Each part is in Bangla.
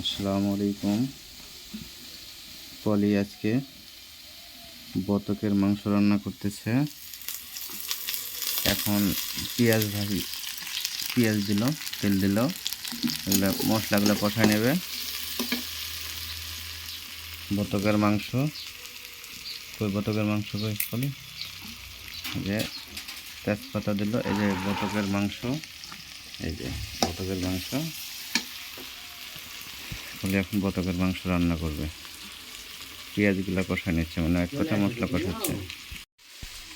আসসালামু আলাইকুম। পলি আজকে বতকের মাংস রান্না করতেছে। এখন পেঁয়াজ ভাজি, পেঁয়াজ দিল, তেল দিল। এগুলো মশলাগুলো কষায় নেবে। বতকের মাংস। কই বতকের মাংস কই যে তেজপাতা দিল, এই যে বতকের মাংস। এই যে বতকের মাংস। বলে এখন বতকের মাংস রান্না করবে। পেঁয়াজগুলো কষা নিচ্ছে মানে এক কথা মশলা কষাচ্ছে।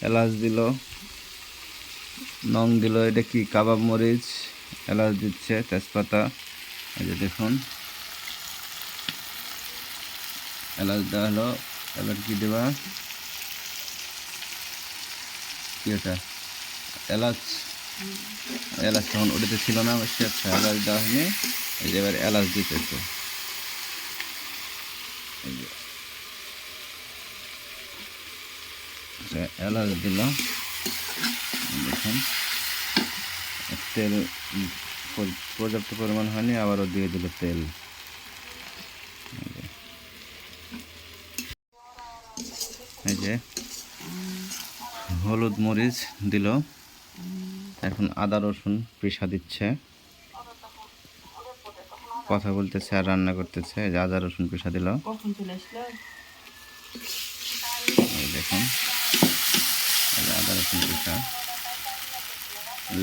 এলাচ দিল, নং দিল, এটা কি, কাবাব মরিচ? এলাচ দিচ্ছে, তেজপাতা, এই যে দেখুন। এলাচ দেওয়া হলো, এবার কি দেবা? কি এটা এলাচ। এলাচ তখন ওটাতে ছিল না, অবশ্যই আচ্ছা এলাচ দেওয়া হয়নি। এই যে এবার এলাচ দিতেছে। যে এলাচ দিল, দেখুন। তেল পর্যাপ্ত পরিমাণ হয়নি, আবারও দিয়ে দিল তেল। এই যে হলুদ মরিচ দিল। এখন আদা রসুন পেশা দিচ্ছে। কথা বলতেছে আর রান্না করতেছে। যে আদা রসুন পেশা দিল। দেখুন। আদা রসুন পেশা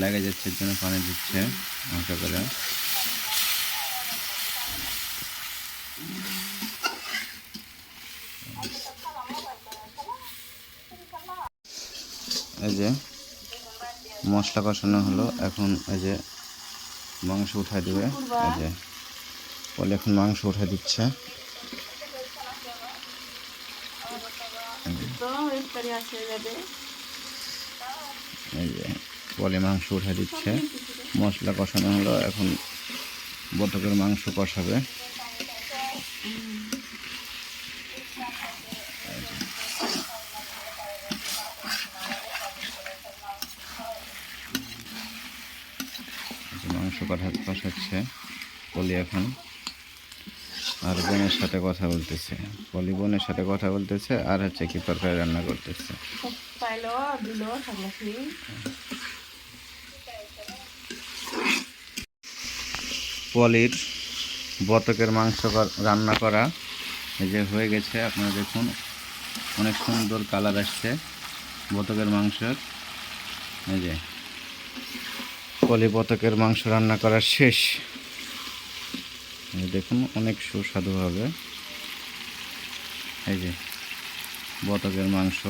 লেগে যাচ্ছে এর জন্য পানি দিচ্ছে হালকা করে। এই যে মশলা কষানো হলো। এখন এই যে মাংস উঠাই দেবে। এই যে বলে এখন মাংস উঠাই দিচ্ছে। এই বলে মাংস উঠাই দিচ্ছে। মশলা কষানো হলো, এখন বতকের মাংস কষাবে। মাংস কষা কষাচ্ছে পলি এখন। আর বোনের সাথে কথা বলতেছে। পলি বোনের সাথে কথা বলতেছে আর হচ্ছে কি তরকারি রান্না করতেছে। পলির বতকের মাংস কর- রান্না করা এই যে হয়ে গেছে আপনারা দেখুন অনেক সুন্দর কালার আসছে বতকের মাংসের। এই যে পলি বতকের মাংস রান্না করা শেষ। দেখুন অনেক সুস্বাদু হবে। এই যে বতকের মাংস।